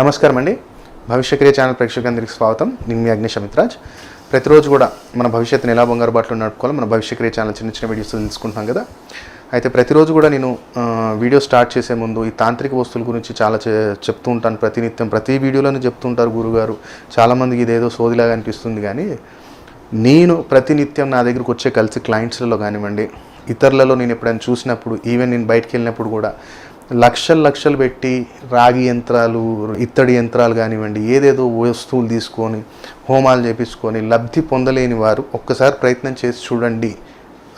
నమస్కారం అండి. భవిష్యక్రియ ఛానల్ ప్రేక్షకులందరికీ స్వాగతం. నేను మీ అగ్నేష్ అమిత్రాజ్. ప్రతిరోజు కూడా మన భవిష్యత్తుని ఎలా బంగారు బాటలో నడుపుకోవాలో మన భవిష్యక్రియ ఛానల్ చిన్న చిన్న వీడియోస్ తెలుసుకుంటున్నాం కదా. అయితే ప్రతిరోజు కూడా నేను వీడియో స్టార్ట్ చేసే ముందు ఈ తాంత్రిక వస్తువుల గురించి చాలా చెప్తూ ఉంటాను ప్రతినిత్యం. ప్రతి వీడియోలోనే చెప్తుంటారు గురుగారు. చాలామందికి ఇదేదో సోదిలాగా అనిపిస్తుంది కానీ నేను ప్రతినిత్యం నా దగ్గరకు వచ్చే కలిసి క్లయింట్స్లలో కానివ్వండి ఇతరులలో నేను ఎప్పుడైనా చూసినప్పుడు ఈవెన్ నేను బయటకు వెళ్ళినప్పుడు కూడా లక్షలు లక్షలు పెట్టి రాగి యంత్రాలు ఇత్తడి యంత్రాలు కానివ్వండి ఏదేదో వస్తువులు తీసుకొని హోమాలు చేపించుకొని లబ్ధి పొందలేని వారు ఒక్కసారి ప్రయత్నం చేసి చూడండి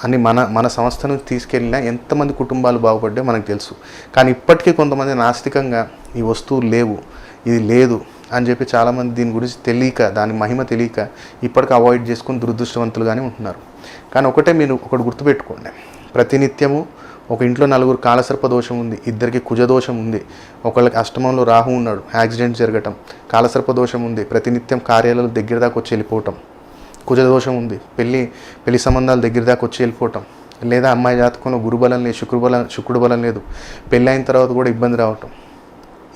అని మన మన సంస్థ నుంచి తీసుకెళ్ళినా ఎంతమంది కుటుంబాలు బాగుపడ్డా మనకు తెలుసు. కానీ ఇప్పటికీ కొంతమంది నాస్తికంగా ఈ వస్తువులు లేవు ఇది లేదు అని చెప్పి చాలామంది దీని గురించి తెలియక దాని మహిమ తెలియక ఇప్పటికి అవాయిడ్ చేసుకుని దురదృష్టవంతులుగానే ఉంటున్నారు. కానీ ఒకటే మీరు ఒకటి గుర్తుపెట్టుకోండి. ప్రతినిత్యము ఒక ఇంట్లో నలుగురు కాలసర్ప దోషం ఉంది ఇద్దరికి కుజ దోషం ఉంది. ఒకళ్ళకి అష్టమంలో రాహు ఉన్నాడు యాక్సిడెంట్ జరగటం. కాలసర్ప దోషం ఉంది ప్రతినిత్యం కార్యాలయాలు దగ్గర దాకా వచ్చి వెళ్ళిపోవటం. కుజ దోషం ఉంది పెళ్ళి పెళ్ళి సంబంధాలు దగ్గర దాకా వచ్చి వెళ్ళిపోవటం. లేదా అమ్మాయి జాతకంలో గురుబలం లేదు శుక్రబలం శుక్రుడు బలం లేదు. పెళ్ళి అయిన తర్వాత కూడా ఇబ్బంది రావటం.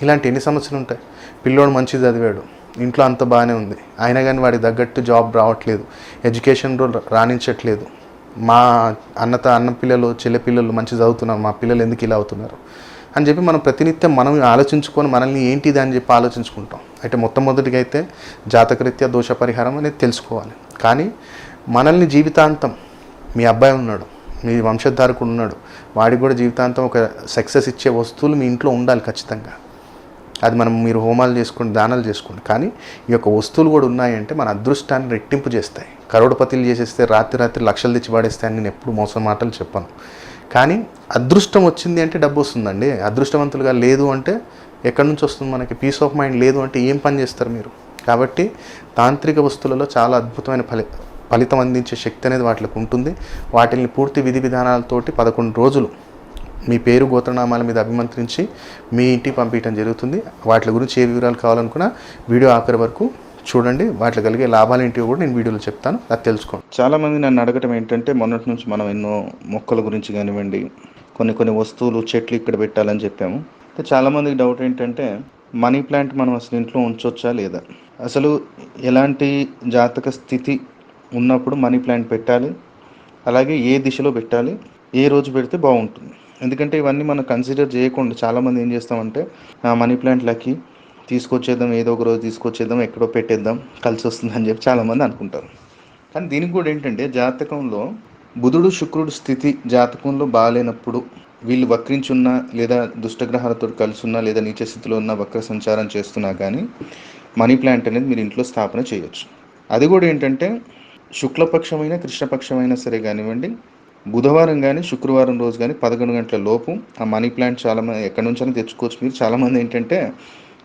ఇలాంటి ఎన్ని సమస్యలు ఉంటాయి? పిల్లోడు మంచి చదివాడు ఇంట్లో అంత బాగానే ఉంది. అయినా కానీ వాడికి తగ్గట్టు జాబ్ రావట్లేదు. ఎడ్యుకేషన్ రాణించట్లేదు. మా అన్నత అన్న పిల్లలు చెల్లె పిల్లలు మంచి చదువుతున్నారు మా పిల్లలు ఎందుకు ఇలా అవుతున్నారు? అని చెప్పి మనం ప్రతినిత్యం మనం ఆలోచించుకొని మనల్ని ఏంటిది అని చెప్పి ఆలోచించుకుంటాం. అయితే మొట్టమొదటిగా అయితే జాతకరీత్యా దోష పరిహారం అనేది తెలుసుకోవాలి. కానీ మనల్ని జీవితాంతం మీ అబ్బాయి ఉన్నాడు మీ వంశధారకుడు ఉన్నాడు వాడికి కూడా జీవితాంతం ఒక సక్సెస్ ఇచ్చే వస్తువులు మీ ఇంట్లో ఉండాలి ఖచ్చితంగా. అది మనం మీరు హోమాలు చేసుకోండి దానాలు చేసుకోండి. కానీ ఈ యొక్క వస్తువులు కూడా ఉన్నాయంటే మన అదృష్టాన్ని రెట్టింపు చేస్తాయి. కరోడపతిలు చేసేస్తే రాత్రి రాత్రి లక్షలు తెచ్చి పడేస్తాయని నేను ఎప్పుడు మోసం మాటలు చెప్పాను. కానీ అదృష్టం వచ్చింది అంటే డబ్బు వస్తుందండి. అదృష్టవంతులుగా లేదు అంటే ఎక్కడి నుంచి వస్తుంది మనకి? పీస్ ఆఫ్ మైండ్ లేదు అంటే ఏం పని చేస్తారు మీరు? కాబట్టి తాంత్రిక వస్తువులలో చాలా అద్భుతమైన ఫలి ఫలితం అందించే శక్తి అనేది వాటికి ఉంటుంది. వాటిని పూర్తి విధి విధానాలతోటి పదకొండు రోజులు మీ పేరు గోత్రనామాల మీద అభిమంత్రించి మీ ఇంటికి పంపించడం జరుగుతుంది. వాటి గురించి ఏ వివరాలు కావాలనుకున్నా వీడియో ఆఖరి వరకు చూడండి వాటిలో కలిగే లాభాలు ఏంటివి కూడా నేను వీడియోలో చెప్తాను. అది తెలుసుకోండి. చాలామంది నన్ను అడగటం ఏంటంటే మొన్నటి నుంచి మనం ఎన్నో మొక్కల గురించి కానివ్వండి కొన్ని కొన్ని వస్తువులు చెట్లు ఇక్కడ పెట్టాలని చెప్పాము. అయితే చాలామందికి డౌట్ ఏంటంటే మనీ ప్లాంట్ మనం అసలు ఇంట్లో ఉంచొచ్చా లేదా? అసలు ఎలాంటి జాతక స్థితి ఉన్నప్పుడు మనీ ప్లాంట్ పెట్టాలి? అలాగే ఏ దిశలో పెట్టాలి? ఏ రోజు పెడితే బాగుంటుంది? ఎందుకంటే ఇవన్నీ మనం కన్సిడర్ చేయకుండా చాలామంది ఏం చేస్తామంటే ఆ మనీ ప్లాంట్లకి తీసుకొచ్చేద్దాం ఏదో ఒక రోజు తీసుకొచ్చేద్దాం ఎక్కడో పెట్టేద్దాం కలిసి వస్తుంది అని చెప్పి చాలామంది అనుకుంటారు. కానీ దీనికి కూడా ఏంటంటే జాతకంలో బుధుడు శుక్రుడు స్థితి జాతకంలో బాగాలేనప్పుడు వీళ్ళు వక్రించున్నా లేదా దుష్టగ్రహాలతో కలిసి ఉన్నా లేదా నీచ స్థితిలో ఉన్న వక్ర సంచారం చేస్తున్నా కానీ మనీ ప్లాంట్ అనేది మీరు ఇంట్లో స్థాపన చేయొచ్చు. అది కూడా ఏంటంటే శుక్లపక్షమైన కృష్ణపక్షమైనా సరే కానివ్వండి బుధవారం కానీ శుక్రవారం రోజు కానీ పదకొండు గంటల లోపు ఆ మనీ ప్లాంట్ చాలా మంది ఎక్కడి నుంచైనా తెచ్చుకోవచ్చు. మీరు చాలామంది ఏంటంటే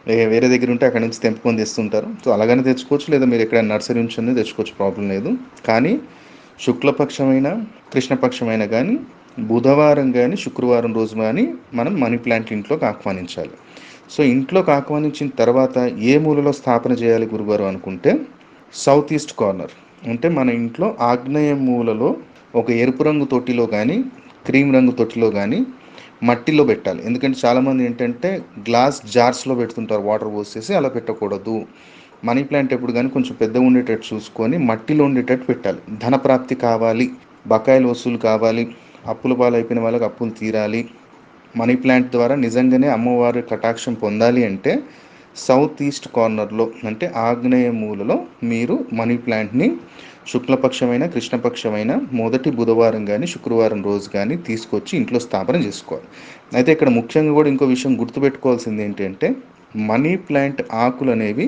వేరే దగ్గర ఉంటే అక్కడ నుంచి తెంపుకొని తెస్తుంటారు. సో అలాగనే తెచ్చుకోవచ్చు. లేదా మీరు ఎక్కడ నర్సరీ నుంచి తెచ్చుకోవచ్చు. ప్రాబ్లం లేదు. కానీ శుక్లపక్షమైన కృష్ణపక్షమైన కానీ బుధవారం కానీ శుక్రవారం రోజు కానీ మనం మనీ ప్లాంట్ ఇంట్లోకి ఆహ్వానించాలి. సో ఇంట్లోకి ఆహ్వానించిన తర్వాత ఏ మూలలో స్థాపన చేయాలి గురుగారు అనుకుంటే సౌత్ ఈస్ట్ కార్నర్. అంటే మన ఇంట్లో ఆగ్నేయ మూలలో ఒక ఎరుపు రంగు తొట్టిలో కానీ క్రీమ్ రంగు తొట్టిలో కానీ మట్టిలో పెట్టాలి. ఎందుకంటే చాలామంది ఏంటంటే గ్లాస్ జార్స్లో పెడుతుంటారు వాటర్ పోసేసి అలా పెట్టకూడదు. మనీ ప్లాంట్ ఎప్పుడు కానీ కొంచెం పెద్దగా ఉండేటట్టు చూసుకొని మట్టిలో ఉండేటట్టు పెట్టాలి. ధన ప్రాప్తి కావాలి బకాయిలు వసూలు కావాలి అప్పుల పాలు అయిపోయిన వాళ్ళకి అప్పులు తీరాలి. మనీ ప్లాంట్ ద్వారా నిజంగానే అమ్మవారి కటాక్షం పొందాలి అంటే సౌత్ ఈస్ట్ కార్నర్లో అంటే ఆగ్నేయ మూలలో మీరు మనీ ప్లాంట్ని శుక్లపక్షమైన కృష్ణపక్షమైన మొదటి బుధవారం కానీ శుక్రవారం రోజు కానీ తీసుకొచ్చి ఇంట్లో స్థాపన చేసుకోవాలి. అయితే ఇక్కడ ముఖ్యంగా కూడా ఇంకో విషయం గుర్తుపెట్టుకోవాల్సింది ఏంటంటే మనీ ప్లాంట్ ఆకులు అనేవి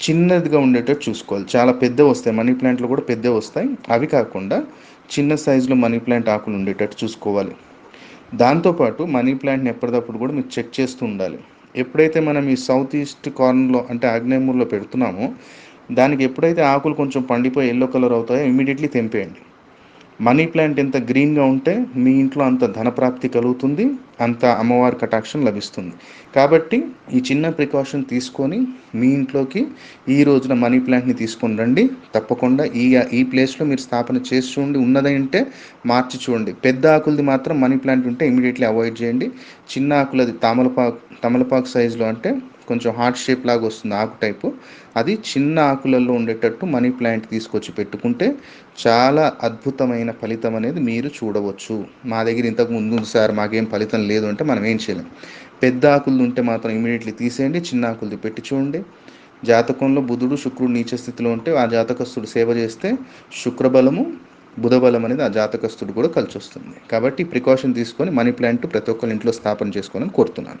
చిన్నదిగా ఉండేటట్టు చూసుకోవాలి. చాలా పెద్ద వస్తాయి. మనీ ప్లాంట్లు కూడా పెద్ద వస్తాయి. అవి కాకుండా చిన్న సైజులో మనీ ప్లాంట్ ఆకులు ఉండేటట్టు చూసుకోవాలి. దాంతోపాటు మనీ ప్లాంట్ని ఎప్పటికప్పుడు కూడా మీరు చెక్ చేస్తూ ఉండాలి. ఎప్పుడైతే మనం ఈ సౌత్ ఈస్ట్ కార్నర్లో అంటే ఆగ్నేయమూరులో పెడుతున్నామో దానికి ఎప్పుడైతే ఆకులు కొంచెం పండిపోయి ఎల్లో కలర్ అవుతాయో ఇమీడియట్లీ తెంపేయండి. మనీ ప్లాంట్ ఎంత గ్రీన్గా ఉంటే మీ ఇంట్లో అంత ధనప్రాప్తి కలుగుతుంది అంత అమ్మవారి కటాక్షం లభిస్తుంది. కాబట్టి ఈ చిన్న ప్రికాషన్ తీసుకొని మీ ఇంట్లోకి ఈ రోజున మనీ ప్లాంట్ని తీసుకొని రండి. తప్పకుండా ఈ ఈ ప్లేస్లో మీరు స్థాపన చేసి చూడండి. ఉన్నదంటే మార్చి చూడండి. పెద్ద ఆకులది మాత్రం మనీ ప్లాంట్ ఉంటే ఇమీడియట్లీ అవాయిడ్ చేయండి. చిన్న ఆకులది తమలపాకు తమలపాకు సైజులో అంటే కొంచెం హార్ట్ షేప్ లాగా వస్తుంది ఆకు టైపు అది చిన్న ఆకులలో ఉండేటట్టు మనీ ప్లాంట్ తీసుకొచ్చి పెట్టుకుంటే చాలా అద్భుతమైన ఫలితం అనేది మీరు చూడవచ్చు. మా దగ్గర ఇంతకు ముందు సార్ మాకేం ఫలితం లేదు అంటే మనం ఏం చేయలేం. పెద్ద ఆకులు ఉంటే మాత్రం ఇమీడియట్లీ తీసేయండి చిన్న ఆకులది పెట్టి చూడండి. జాతకంలో బుధుడు శుక్రుడు నీచ స్థితిలో ఉంటే ఆ జాతకస్తుడు సేవ చేస్తే శుక్రబలము బుధబలం అనేది ఆ జాతకస్తుడు కూడా కలిసి వస్తుంది కాబట్టి ప్రికాషన్ తీసుకొని మనీ ప్లాంట్ ప్రతి ఒక్కరి ఇంట్లో స్థాపన చేసుకోవాలని కోరుతున్నాను.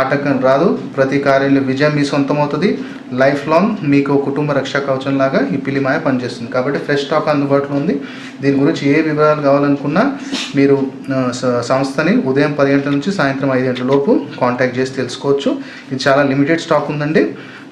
ఆటంకం రాదు. ప్రతి కార్యంలో విజయం మీ సొంతం అవుతుంది లైఫ్ లాంగ్ మీకు కుటుంబ రక్షా కవచం లాగా ఈ పిలిమాయ పనిచేస్తుంది. కాబట్టి ఫ్రెష్ స్టాక్ అందుబాటులో ఉంది. దీని గురించి ఏ వివరాలు కావాలనుకున్నా మీరు సంస్థని ఉదయం పది గంటల నుంచి సాయంత్రం ఐదు గంటల లోపు కాంటాక్ట్ చేసి తెలుసుకోవచ్చు. ఇది చాలా లిమిటెడ్ స్టాక్ ఉందండి.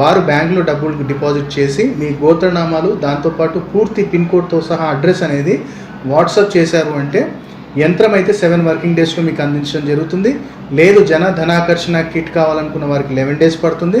వారు బ్యాంకులో డబ్బులు డిపాజిట్ చేసి మీ గోత్రనామాలు దాంతోపాటు పూర్తి పిన్ కోడ్తో సహా అడ్రస్ అనేది వాట్సాప్ చేశారు అంటే యంత్రం అయితే సెవెన్ వర్కింగ్ డేస్లో మీకు అందించడం జరుగుతుంది. లేదు జన ధనాకర్షణ కిట్ కావాలనుకున్న వారికి లెవెన్ డేస్ పడుతుంది.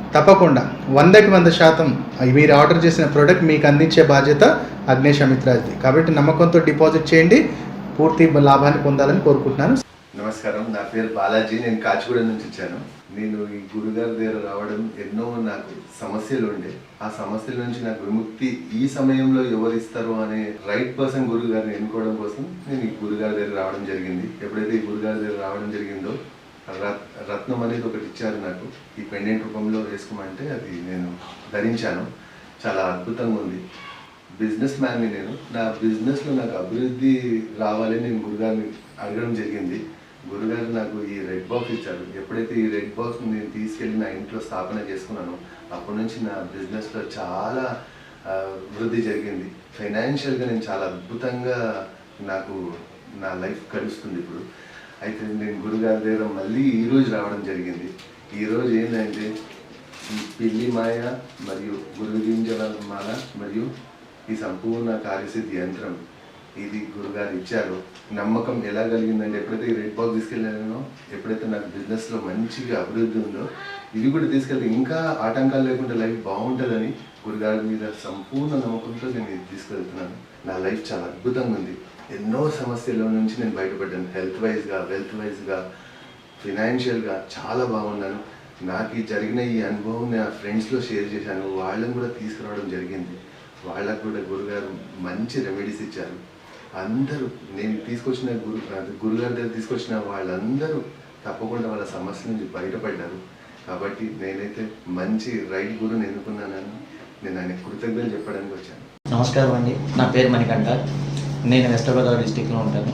తప్పకుండా. వందకి వంద శాతం మీరు ఆర్డర్ చేసిన ప్రోడక్ట్ మీకు అందించే బాధ్యత అగ్నేష్ అమిత్రాజ్ది కాబట్టి నమ్మకంతో డిపాజిట్ చేయండి. పూర్తి లాభాన్ని పొందాలని కోరుకుంటున్నాను. నమస్కారం. నా పేరు బాలాజీ. నేను కాచిగూడ నుంచి వచ్చాను. నేను ఈ గురుగారి దగ్గర రావడం ఎన్నో నాకు సమస్యలు ఉండే. ఆ సమస్యల నుంచి నాకు విముక్తి ఈ సమయంలో ఎవరు ఇస్తారు అనే రైట్ పర్సన్ గురుగారిని ఎన్నుకోవడం కోసం నేను ఈ గురుగారి దగ్గర రావడం జరిగింది. ఎప్పుడైతే ఈ గురుగారి దగ్గర రావడం జరిగిందో రత్నం అనేది ఒకటి ఇచ్చారు నాకు. ఈ పెండెంట్ రూపంలో వేసుకోమంటే అది నేను ధరించాను. చాలా అద్భుతంగా ఉంది. బిజినెస్ మ్యాన్ని నేను. నా బిజినెస్లో నాకు అభివృద్ధి రావాలని నేను గురుగారిని అడగడం జరిగింది. గురుగారు నాకు ఈ రెడ్ బాక్స్ ఇచ్చారు. ఎప్పుడైతే ఈ రెడ్ బాక్స్ నేను తీసుకెళ్ళి నా ఇంట్లో స్థాపన చేసుకున్నానో అప్పటి నుంచి నా బిజినెస్లో చాలా వృద్ధి జరిగింది. ఫైనాన్షియల్గా నేను చాలా అద్భుతంగా నాకు నా లైఫ్ గడుస్తుంది ఇప్పుడు. అయితే నేను గురుగారి దగ్గర మళ్ళీ ఈరోజు రావడం జరిగింది. ఈరోజు ఏంటంటే ఈ పిల్లి మాయ మరియు గురుగింజల మాల మరియు ఈ సంపూర్ణ కార్యసిద్ధి యంత్రం ఇది గురుగారు ఇచ్చారు. నమ్మకం ఎలా కలిగిందంటే ఎప్పుడైతే ఈ రెడ్ బాక్స్ తీసుకెళ్ళానో ఎప్పుడైతే నాకు బిజినెస్లో మంచిగా అభివృద్ధి ఉందో ఇవి కూడా తీసుకెళ్తే ఇంకా ఆటంకాలు లేకుండా లైఫ్ బాగుంటుందని గురుగారి మీద సంపూర్ణ నమ్మకంతో నేను ఇది తీసుకెళ్తున్నాను. నా లైఫ్ చాలా అద్భుతంగా ఉంది. ఎన్నో సమస్యల నుంచి నేను బయటపడ్డాను. హెల్త్ వైజ్గా వెల్త్ వైజ్గా ఫినాన్షియల్గా చాలా బాగున్నాను. నాకు ఈ జరిగిన ఈ అనుభవం నా ఫ్రెండ్స్లో షేర్ చేశాను. వాళ్ళని కూడా తీసుకురావడం జరిగింది. వాళ్ళకు కూడా గురుగారు మంచి రెమెడీస్ ఇచ్చారు. అందరూ నేను తీసుకొచ్చిన గురు గురుగారి దగ్గర తీసుకొచ్చిన వాళ్ళందరూ తప్పకుండా వాళ్ళ సమస్య నుంచి బయటపడ్డారు. కాబట్టి నేనైతే మంచి రైట్ గురుని ఎన్నుకున్నానని నేను ఆయన కృతజ్ఞతలు చెప్పడానికి వచ్చాను. నమస్కారం అండి. నా పేరు మణికంఠ. నేను వెస్ట్ గోదావరి డిస్టిక్లో ఉంటాను.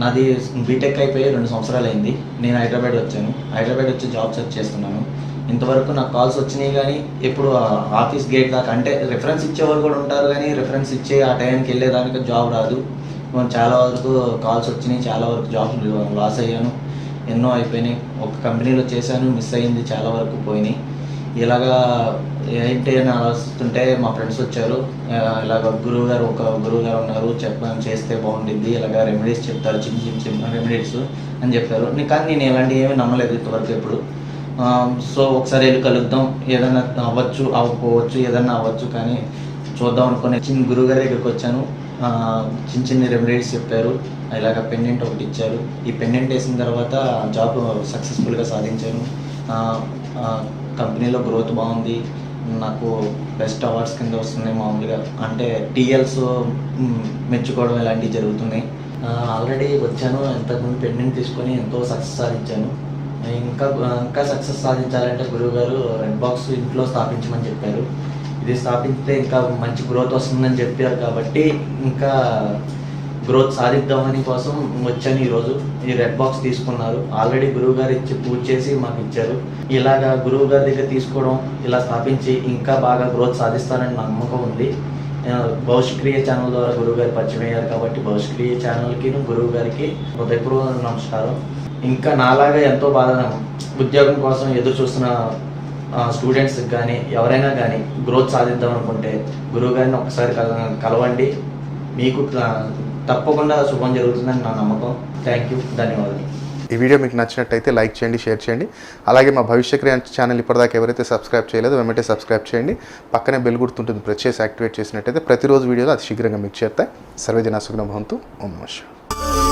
నాది బీటెక్ అయిపోయి రెండు సంవత్సరాలు అయింది నేను హైదరాబాద్ వచ్చాను. హైదరాబాద్ వచ్చి జాబ్ సెర్చ్ చేస్తున్నాను. ఇంతవరకు నాకు కాల్స్ వచ్చినాయి కానీ ఎప్పుడు ఆ ఆఫీస్ గేట్ దాకా అంటే రిఫరెన్స్ ఇచ్చేవాళ్ళు కూడా ఉంటారు కానీ రిఫరెన్స్ ఇచ్చే ఆ టైంకి వెళ్ళేదానికి జాబ్ రాదు. చాలా వరకు కాల్స్ వచ్చినాయి. చాలా వరకు జాబ్ లాస్ అయ్యాను. ఎన్నో అయిపోయినాయి. ఒక కంపెనీలో చేశాను. మిస్ అయింది చాలా వరకు పోయినాయి. ఇలాగా ఏంటి అని ఆలోచిస్తుంటే మా ఫ్రెండ్స్ వచ్చారు. ఇలాగ గురువు గారు ఒక గురువు గారు ఉన్నారు. చెప్పాను చేస్తే బాగుండిద్ది. ఇలాగ రెమెడీస్ చెప్తారు. చిన్న చిన్న చిన్న రెమెడీస్ అని చెప్పారు. కానీ నేను ఇలాంటివి ఏమీ నమ్మలేదు ఇంతవరకు ఎప్పుడు. సో ఒకసారి వెళ్ళి కలుద్దాం. ఏదైనా అవ్వచ్చు అవ్వకపోవచ్చు ఏదైనా అవ్వచ్చు కానీ చూద్దాం అనుకుని చిన్న గురువు గారి దగ్గరికి వచ్చాను. చిన్న చిన్న రెమెడీస్ చెప్పారు. ఇలాగ పెండెంట్ ఒకటి ఇచ్చారు. ఈ పెండెంట్ వేసిన తర్వాత జాబ్ సక్సెస్ఫుల్గా సాధించాను. కంపెనీలో గ్రోత్ బాగుంది. నాకు బెస్ట్ అవార్డ్స్ కింద వస్తున్నాయి మామూలుగా. అంటే టీఎల్స్ మెచ్చుకోవడం ఇలాంటివి జరుగుతున్నాయి. ఆల్రెడీ వచ్చాను. ఇంతకుముందు పెండెంట్ తీసుకొని ఎంతో సక్సెస్ సాధించాను. ఇంకా ఇంకా సక్సెస్ సాధించాలంటే గురువు గారు రెడ్ బాక్స్ ఇంట్లో స్థాపించమని చెప్పారు. ఇది స్థాపిస్తే ఇంకా మంచి గ్రోత్ వస్తుందని చెప్పారు కాబట్టి ఇంకా గ్రోత్ సాధిద్దామని కోసం వచ్చాను ఈరోజు ఈ రెడ్ బాక్స్ తీసుకున్నారు. ఆల్రెడీ గురువు గారు ఇచ్చి పూజ చేసి మాకు ఇచ్చారు. ఇలాగా గురువు గారి దగ్గర తీసుకోవడం ఇలా స్థాపించి ఇంకా బాగా గ్రోత్ సాధిస్తానని నా నమ్మకం ఉంది. భవిష్క్రియ ఛానల్ ద్వారా గురువు గారు పరిచయం అయ్యారు కాబట్టి భవిష్క్రియ ఛానల్కి గురువు గారికి హృదయపూర్వక నమస్కారం. ఇంకా నాలాగా ఎంతో బాధ ఉద్యోగం కోసం ఎదురు చూస్తున్న స్టూడెంట్స్కి కానీ ఎవరైనా కానీ గ్రోత్ సాధిద్దాం అనుకుంటే గురువు గారిని ఒకసారి కల- కలవండి. మీకు తప్పకుండా శుభం జరుగుతుందని నా నమ్మకం. థ్యాంక్ యూ ధన్యవాదాలు. ఈ వీడియో మీకు నచ్చినట్టయితే లైక్ చేయండి షేర్ చేయండి. అలాగే మా భవిష్య క్రియ ఛానల్ ఇప్పటిదాకా ఎవరైతే సబ్స్క్రైబ్ చేయలేదో వెంటనే సబ్స్క్రైబ్ చేయండి. పక్కనే బెల్ గుర్తుంటుంది ప్రెస్ చేసి యాక్టివేట్ చేసినట్టయితే ప్రతిరోజు వీడియోలో అది శీఘ్రంగా మీకు చేస్తాయి సర్వేజన సుగ్న భవంతు. ఓం నమస్కారం